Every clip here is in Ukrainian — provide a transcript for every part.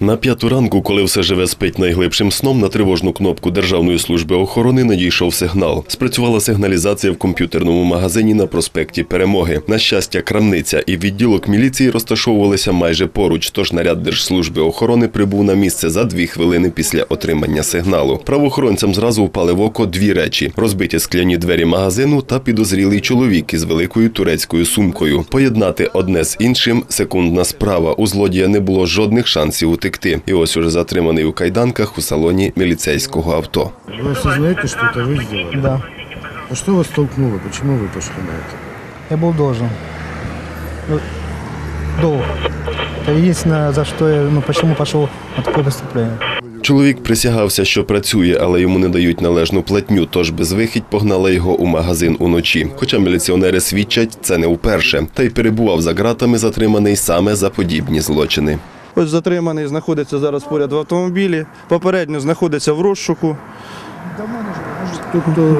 На п'яту ранку, коли все живе спить найглибшим сном, на тривожну кнопку Державної служби охорони надійшов сигнал. Спрацювала сигналізація в комп'ютерному магазині на проспекті Перемоги. На щастя, крамниця і відділок міліції розташовувалися майже поруч. Тож наряд Держслужби охорони прибув на місце за дві хвилини після отримання сигналу. Правоохоронцям зразу впали в око дві речі: розбиті скляні двері магазину та підозрілий чоловік із великою турецькою сумкою. Поєднати одне з іншим секундна справа. У злодія не було жодних шансів утекти. І ось уже затриманий у кайданках у салоні міліцейського авто. Вы осознаете, что это вы сделали? Да, А что вас толкнуло? Почему вы пошли на это? я был должен. Ну, долг. Это единственное, за что я, ну, почему пошел на такое преступление. Чоловік присягався, що працює, але йому не дають належну платню, тож безвихідь погнала його у магазин уночі. Хоча міліціонери свідчать, це не вперше. Та й перебував за ґратами затриманий саме за подібні злочини. Ось затриманий знаходиться зараз поряд в автомобілі. Попередньо знаходиться в розшуку. Тобто,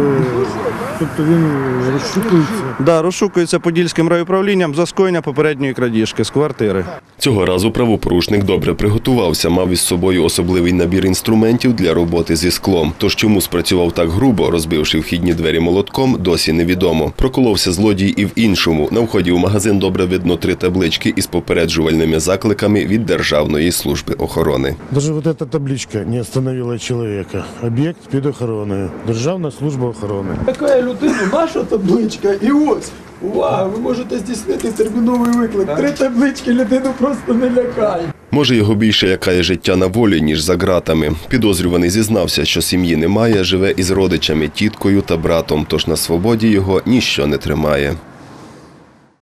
тобто він розшукується. Да, розшукується Подільським райуправлінням за скоєння попередньої крадіжки з квартири. Цього разу правопорушник добре приготувався, мав із собою особливий набір інструментів для роботи зі склом. Тож чому спрацював так грубо, розбивши вхідні двері молотком, досі невідомо. Проколовся злодій і в іншому. На вході в магазин добре видно три таблички із попереджувальними закликами від Державної служби охорони. Даже вот эта табличка не остановила человека. Об'єкт під охороною. Державна служба охорони. Така людина, наша табличка, і ось. Увага, ви можете здійснити терміновий виклик. Три таблички людину просто не лякає. Може, його більше лякає життя на волі, ніж за ґратами. Підозрюваний зізнався, що сім'ї немає, живе із родичами, тіткою та братом, тож на свободі його ніщо не тримає.